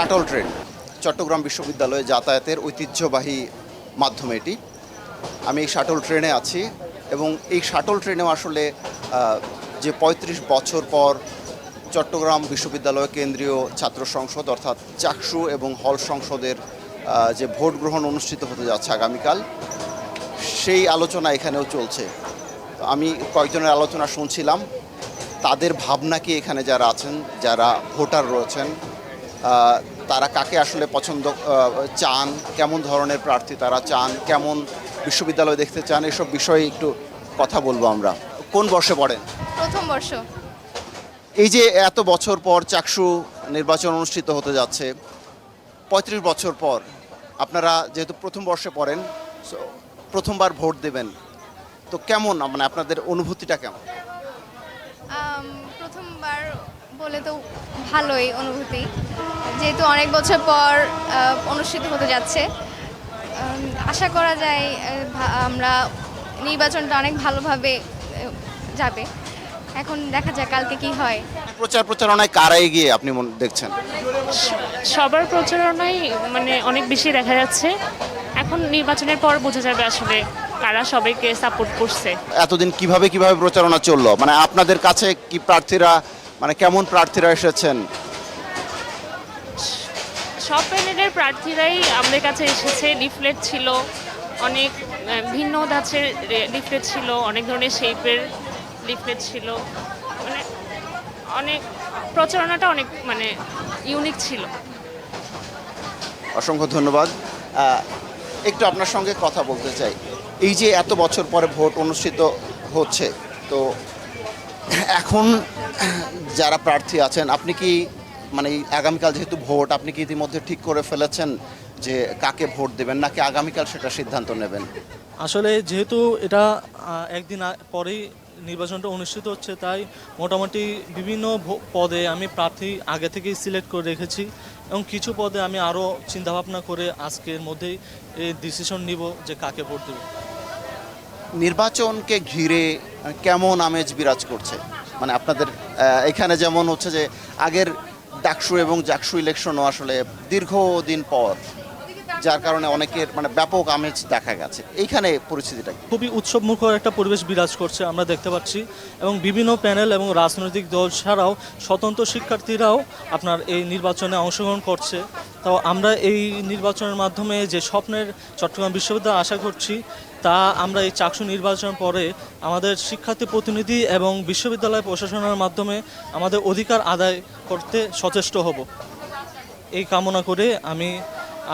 Shuttle train, Chittagong বিশ্ববিদ্যালয়ে যাতায়াতের ঐতিহ্যবাহী মাধ্যম এটি। আমি এই শাটল ট্রেনে আছি এবং এই শাটল ট্রেনেও আসলে যে ৩৫ বছর পর চট্টগ্রাম বিশ্ববিদ্যালয় কেন্দ্রীয় ছাত্র সংসদ অর্থাৎ চাকসু এবং হল সংসদের যে ভোট গ্রহণ অনুষ্ঠিত হতে যাচ্ছে আগামীকাল, সেই আলোচনা এখানেও চলছে। আমি কয়েকজনের আলোচনা শুনছিলাম। তাদের ভাবনা কি এখানে যারা আছেন, যারা ভোটার রয়েছেন তারা কাকে আসলে পছন্দ চান কেমন ধরনের প্রার্থী তারা চান কেমন বিশ্ববিদ্যালয় দেখতে চান এসব বিষয়ে একটু কথা বলব আমরা। কোন বর্ষে পড়েন? প্রথম বর্ষ। এই যে এত বছর পর চাকসু নির্বাচন অনুষ্ঠিত হতে যাচ্ছে পঁয়ত্রিশ বছর পর আপনারা যেহেতু প্রথম বর্ষে পড়েন প্রথমবার ভোট দেবেন তো কেমন মানে আপনাদের অনুভূতিটা কেমন? প্রথমবার বলে তো ভালোই অনুভূতি। যেহেতু অনেক বছর পর অনুষ্ঠিত হতে যাচ্ছে আশা করা যায় আমরা নির্বাচনটা অনেক ভালোভাবে যাবে। এখন দেখা যাক কালকে কি হয়। প্রচার প্রচারণায় কারা এগিয়ে আপনি মন- দেখছেন? সবার প্রচারণাই মানে অনেক বেশি দেখা যাচ্ছে। এখন নির্বাচনের পর বোঝা যাবে আসলে কারা সবাইকে সাপোর্ট করছে? এতদিন কীভাবে কীভাবে প্রচারণা চলল? মানে আপনাদের কাছে কি প্রার্থীরা মানে কেমন প্রার্থীরা এসেছেন? সব প্যানেলের প্রার্থীরাই আমাদের কাছে এসেছে। লিফলেট ছিল অনেক ভিন্ন ধাঁচের লিফলেট ছিল অনেক ধরনের শেপের লিফলেট ছিল। মানে অনেক প্রচারণাটা অনেক মানে ইউনিক ছিল। অসংখ্য ধন্যবাদ। একটু আপনার সঙ্গে কথা বলতে চাই। এই যে এত বছর পরে ভোট অনুষ্ঠিত হচ্ছে, তো এখন যারা প্রার্থী আছেন, আপনি কি মানে আগামীকাল যেহেতু ভোট, আপনি কি ইতিমধ্যে ঠিক করে ফেলেছেন যে কাকে ভোট দেবেন, নাকি আগামীকাল সেটা সিদ্ধান্ত নেবেন? আসলে যেহেতু এটা একদিন পরেই নির্বাচনটা অনুষ্ঠিত হচ্ছে, তাই মোটামুটি বিভিন্ন পদে আমি প্রার্থী আগে থেকেই সিলেক্ট করে রেখেছি এবং কিছু পদে আমি আরও চিন্তাভাবনা করে আজকের মধ্যেই ডিসিশন নিব যে কাকে ভোট দেবো। নির্বাচনকে ঘিরে কেমন আমেজ বিরাজ করছে? মানে আপনাদের এখানে যেমন হচ্ছে যে আগের ডাকসু এবং জাকসু ইলেকশনও আসলে দীর্ঘদিন পর যার কারণে অনেকের মানে ব্যাপক আমেজ দেখা গেছে। এইখানে পরিস্থিতিটা খুবই উৎসবমুখর একটা পরিবেশ বিরাজ করছে আমরা দেখতে পাচ্ছি এবং বিভিন্ন প্যানেল এবং রাজনৈতিক দল ছাড়াও স্বতন্ত্র শিক্ষার্থীরাও আপনার এই নির্বাচনে অংশগ্রহণ করছে। তো আমরা এই নির্বাচনের মাধ্যমে যে স্বপ্নের চট্টগ্রাম বিশ্ববিদ্যালয় আশা করছি, তা আমরা এই চাকসু নির্বাচন পরে আমাদের শিক্ষার্থী প্রতিনিধি এবং বিশ্ববিদ্যালয় প্রশাসনের মাধ্যমে আমাদের অধিকার আদায় করতে সচেষ্ট হব। এই কামনা করে আমি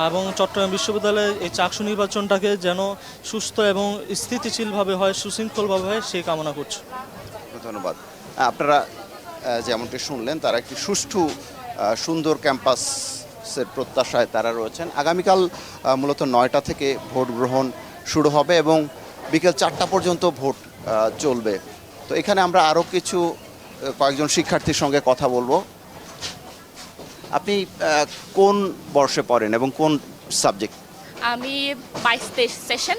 এবং চট্টগ্রাম বিশ্ববিদ্যালয়ে এই চাকসু নির্বাচনটাকে যেন সুস্থ এবং স্থিতিশীলভাবে হয়, সুশৃঙ্খলভাবে হয়, সেই কামনা করছি। ধন্যবাদ। আপনারা যেমনটি শুনলেন, তারা একটি সুষ্ঠু সুন্দর ক্যাম্পাসের প্রত্যাশায় তারা রয়েছেন। আগামীকাল মূলত নয়টা থেকে ভোট গ্রহণ শুরু হবে এবং বিকেল চারটা পর্যন্ত ভোট চলবে। তো এখানে আমরা আরও কিছু কয়েকজন শিক্ষার্থীর সঙ্গে কথা বলব। আপনি কোন বর্ষে পড়েন এবং কোন সাবজেক্ট? আমি বাইশ তেইশ সেশন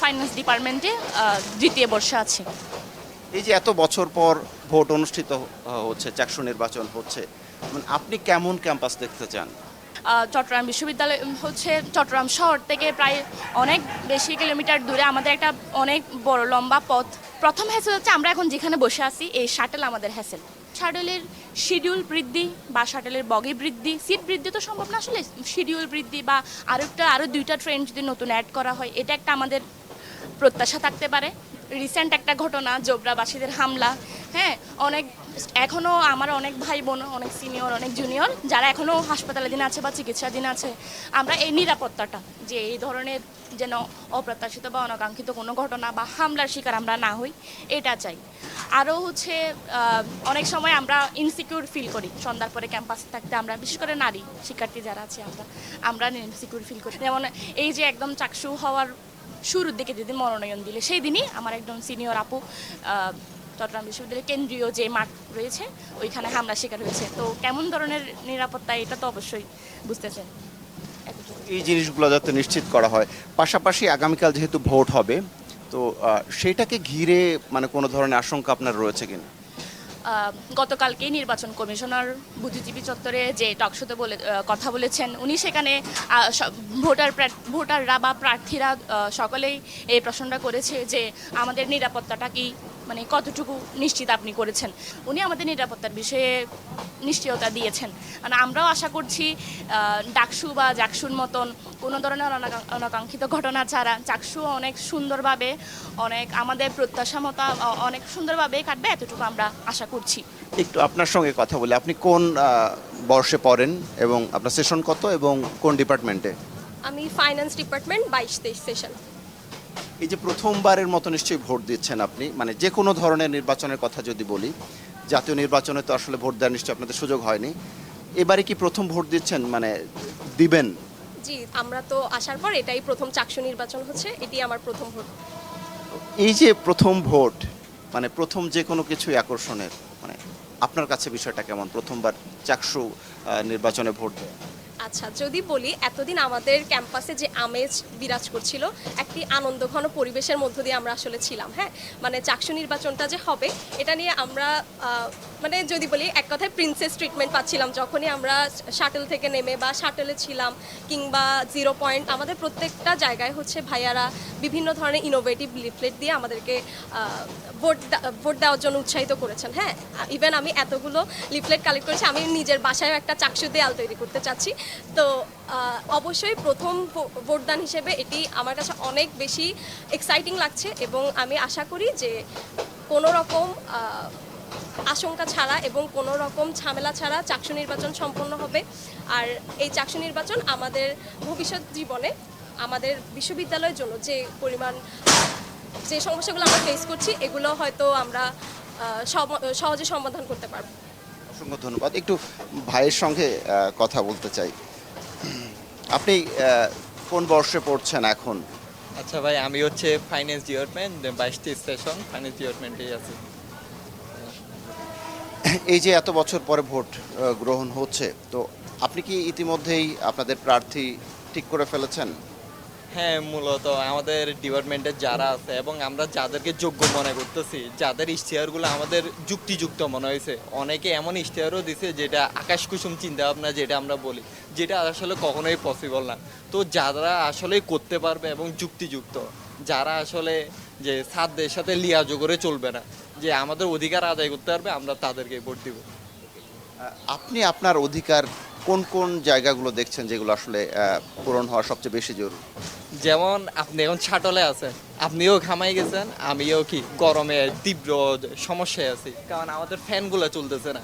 ফাইন্যান্স ডিপার্টমেন্টে দ্বিতীয় বর্ষে আছি। এই যে এত বছর পর ভোট অনুষ্ঠিত হচ্ছে চাকসু নির্বাচন হচ্ছে মানে আপনি কেমন ক্যাম্পাস দেখতে চান? চট্টগ্রাম বিশ্ববিদ্যালয় হচ্ছে চট্টগ্রাম শহর থেকে প্রায় অনেক বেশি কিলোমিটার দূরে আমাদের একটা অনেক বড় লম্বা পথ। প্রথম হ্যাসেল হচ্ছে আমরা এখন যেখানে বসে আছি এই শাটেল আমাদের হ্যাসেল। শাটেলের শিডিউল বৃদ্ধি বা শাটেলের বগি বৃদ্ধি, সিট বৃদ্ধি তো সম্ভব না আসলে। শিডিউল বৃদ্ধি বা আরও একটা আরও দুইটা ট্রেন যদি নতুন অ্যাড করা হয়, এটা একটা আমাদের প্রত্যাশা থাকতে পারে। রিসেন্ট একটা ঘটনা, জোবরাবাসীদের হামলা হ্যাঁ অনেক এখনও আমার অনেক ভাই বোন, অনেক সিনিয়র অনেক জুনিয়র যারা এখনও হাসপাতালে আছে বা চিকিৎসাধীন আছে, আমরা এই নিরাপত্তাটা যে এই ধরনের যেন অপ্রত্যাশিত বা অনাকাঙ্ক্ষিত কোনো ঘটনা বা হামলার শিকার আমরা না হই, এটা চাই। আরও হচ্ছে অনেক সময় আমরা ইনসিকিউর ফিল করি। সন্ধ্যার পরে ক্যাম্পাসে থাকতে আমরা, বিশেষ করে নারী শিক্ষার্থী যারা আছে, আমরা আমরা ইনসিকিউর ফিল করি। যেমন এই যে একদম চাকসু হওয়ার শুরুর দিকে যেদিন মনোনয়ন দিলে, সেই দিনই আমার একজন সিনিয়র আপু চট্টগ্রাম বিশ্ববিদ্যালয়ের কেন্দ্রীয় যে মাঠ রয়েছে ওইখানে হামলা শিকার হয়েছে। তো কেমন ধরনের নিরাপত্তা এটা তো অবশ্যই বুঝতেছেন। এই জিনিসগুলো যাতে নিশ্চিত করা হয়। পাশাপাশি আগামীকাল যেহেতু ভোট হবে তো সেটাকে ঘিরে মানে কোনো ধরনের আশঙ্কা আপনার রয়েছে কিনা? গতকালকেই নির্বাচন কমিশনার বুদ্ধিজীবী চত্বরে যে টকশোতে বলে কথা বলেছেন উনি সেখানে ভোটার ভোটাররা বা প্রার্থীরা সকলেই এই প্রশ্নটা করেছে যে আমাদের নিরাপত্তাটা কি মানে কতটুকু নিশ্চিত আপনি করেছেন? উনি আমাদের নিরাপত্তার বিষয়ে নিশ্চয়তা দিয়েছেন। মানে আমরাও আশা করছি ডাকসু বা জাকসুর মতন কোনো ধরনের অনাকা- অনাকাঙ্ক্ষিত ঘটনা ছাড়া চাকসু অনেক সুন্দরভাবে অনেক আমাদের প্রত্যাশা মতো অনেক সুন্দরভাবে কাটবে এতটুকু আমরা আশা করছি। একটু আপনার সঙ্গে কথা বলি। আপনি কোন বর্ষে পড়েন এবং আপনার সেশন কত এবং কোন ডিপার্টমেন্টে আমি ফাইন্যান্স ডিপার্টমেন্ট বাইশ তেইশ সেশন এই যে প্রথমবারের মতো নিশ্চয়ই ভোট দিচ্ছেন আপনি মানে যে কোনো ধরনের নির্বাচনের কথা যদি বলি জাতীয় নির্বাচনে তো আসলে ভোট দেওয়ার নিশ্চয়ই আপনাদের সুযোগ হয়নি। এবারে কি প্রথম ভোট দিচ্ছেন মানে দিবেন? জি আমরা তো আসার পর এটাই প্রথম চাকসু নির্বাচন হচ্ছে এটি আমার প্রথম ভোট। এই যে প্রথম ভোট মানে প্রথম যে কোনো কিছুই আকর্ষণের মানে আপনার কাছে বিষয়টা কেমন? প্রথমবার চাকসু নির্বাচনে ভোট দেওয়া। আচ্ছা যদি বলি এতদিন আমাদের ক্যাম্পাসে যে আমেজ বিরাজ করছিল, একটি আনন্দঘন পরিবেশের মধ্য দিয়ে আমরা আসলে ছিলাম হ্যাঁ? মানে চাকসু নির্বাচনটা যে হবে, এটা নিয়ে আমরা মানে যদি বলি, এক কথায় প্রিন্সেস ট্রিটমেন্ট পাচ্ছিলাম। যখনই আমরা শাটেল থেকে নেমে বা শাটেলে ছিলাম কিংবা জিরো পয়েন্ট আমাদের প্রত্যেকটা জায়গায় হচ্ছে ভাইয়ারা বিভিন্ন ধরনের ইনোভেটিভ লিফলেট দিয়ে আমাদেরকে ভোট ভোট দেওয়ার জন্য উৎসাহিত করেছেন। হ্যাঁ ইভেন আমি এতগুলো লিফলেট কালেক্ট করেছি, আমি নিজের বাসায় একটা চাকসু দেয়াল তৈরি করতে চাচ্ছি। তো অবশ্যই প্রথম ভোটদান হিসেবে এটি আমার কাছে অনেক বেশি এক্সাইটিং লাগছে এবং আমি আশা করি যে কোনো রকম আশঙ্কা ছাড়া এবং কোনো রকম ঝামেলা ছাড়া চাকসু নির্বাচন সম্পন্ন হবে। আর এই চাকসু নির্বাচন আমাদের ভবিষ্যৎ জীবনে আমাদের বিশ্ববিদ্যালয়ের জন্য যে পরিমাণ যে সমস্যাগুলো আমরা ফেস করছি এগুলো হয়তো আমরা সহজে সমাধান করতে পারব। অসংখ্য ধন্যবাদ। একটু ভাইয়ের সঙ্গে কথা বলতে চাই। আপনি কোন বর্ষে পড়ছেন এখন? আচ্ছা ভাই আমি হচ্ছে ফাইন্যান্স ডিপার্টমেন্ট বাইশটি সেশন ফাইন্যান্স ডিপার্টমেন্টেই আছি। এই যে এত বছর পরে ভোট গ্রহণ হচ্ছে, তো আপনি কি ইতিমধ্যেই আপনাদের প্রার্থী ঠিক করে ফেলেছেন? হ্যাঁ মূলত আমাদের ডিপার্টমেন্টের যারা আছে এবং আমরা যাদেরকে যোগ্য মনে করতেছি, যাদের ইশতেহারগুলো আমাদের যুক্তিযুক্ত মনে হয়েছে, অনেকে এমন ইশতেহারও দিছে যেটা আকাশ কুসুম চিন্তা ভাবনা যেটা আমরা বলি, যেটা আসলে কখনোই পসিবল না। তো যারা আসলে করতে পারবে এবং যুক্তিযুক্ত, যারা আসলে যে সাধ্যের সাথে লিয়াজো করে চলবে না যে আমাদের অধিকার আদায় করতে পারবে আমরা তাদেরকে ভোট দিব। আপনি আপনার অধিকার কোন কোন জায়গাগুলো দেখছেন যেগুলো আসলে পূরণ হওয়া সবচেয়ে বেশি জরুরি? যেমন আপনি এখন ছাটলে আছেন আপনিও ঘামাই গেছেন আমিও কি গরমে তীব্র সমস্যায় আছি। কারণ আমাদের ফ্যানগুলো চলতেছে না।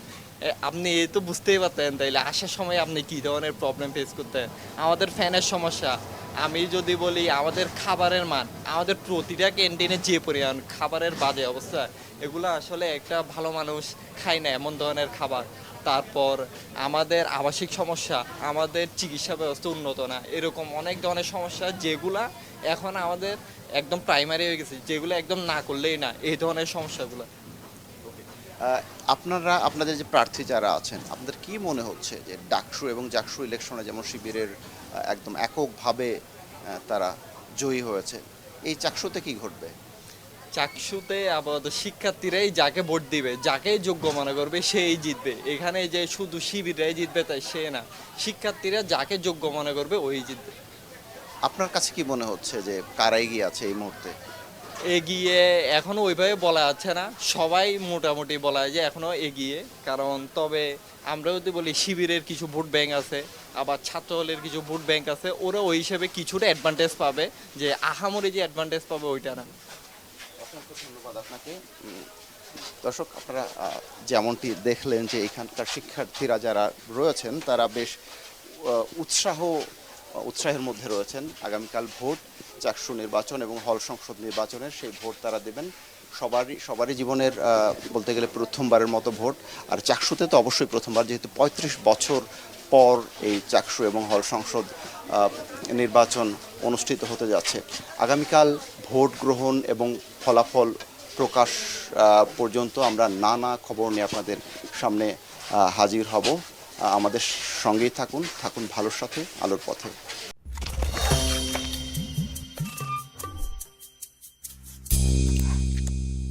আপনি এই তো বুঝতেই পারতেন তাইলে আসার সময় আপনি কি ধরনের প্রবলেম ফেস করতেন? আমাদের ফ্যানের সমস্যা। আমি যদি বলি আমাদের খাবারের মান আমাদের প্রতিটা ক্যান্টিনে যে পরিমাণ খাবারের বাজে অবস্থা এগুলো আসলে একটা ভালো মানুষ খায় না, এমন ধরনের খাবার। তারপর আমাদের আবাসিক সমস্যা, আমাদের চিকিৎসা ব্যবস্থা উন্নত না, এরকম অনেক ধরনের সমস্যা যেগুলা এখন আমাদের একদম প্রাইমারি হয়ে গেছে, যেগুলো একদম না করলেই না, এই ধরনের সমস্যাগুলো। আপনারা, আপনাদের যে প্রার্থী যারা আছেন, আপনাদের কি মনে হচ্ছে যে ডাকসু এবং জাকসু ইলেকশনে যেমন শিবিরের একদম এককভাবে তারা জয়ী হয়েছে, এই চাকসুতে কি ঘটবে? চাকসুতে আপাতত শিক্ষার্থীরাই যাকে ভোট দিবে যাকে যোগ্য মনে করবে সেই জিতবে। এখানে যে শুধু শিবিরাই জিতবে তাই সে না। শিক্ষার্থীরা যাকে যোগ্য মনে করবে ওই জিতবে। আপনার কাছে কি মনে হচ্ছে যে কারা এগিয়ে আছে এই মুহূর্তে? এগিয়ে এখনও ওইভাবে বলা যাচ্ছে না। সবাই মোটামুটি বলা যায় যে এখনও এগিয়ে। কারণ তবে আমরা যদি বলি শিবিরের কিছু ভোট ব্যাংক আছে আবার ছাত্রদলের কিছু ভোট ব্যাংক আছে ওরা ওই হিসেবে কিছুটা অ্যাডভান্টেজ পাবে যে আহামরি যে অ্যাডভান্টেজ পাবে ওইটা না। ধন্যবাদ আপনাকে। দর্শক, আপনারা যেমনটি দেখলেন যে এখানকার শিক্ষার্থীরা যারা রয়েছেন, তারা বেশ উৎসাহ উৎসাহের মধ্যে রয়েছেন। আগামীকাল ভোট, চাকসু নির্বাচন এবং হল সংসদ নির্বাচনের সেই ভোট তারা দেবেন। সবারই সবারই জীবনের বলতে গেলে প্রথমবারের মতো ভোট। আর চাকসুতে তো অবশ্যই প্রথমবার, যেহেতু পঁয়ত্রিশ বছর পর এই চাকসু এবং হল সংসদ নির্বাচন অনুষ্ঠিত হতে যাচ্ছে। আগামীকাল ভোট গ্রহণ এবং ফলাফল প্রকাশ পর্যন্ত আমরা নানা খবর নিয়ে আপনাদের সামনে হাজির হব। আমাদের সঙ্গেই থাকুন থাকুন ভালোর সাথে, আলোর পথে।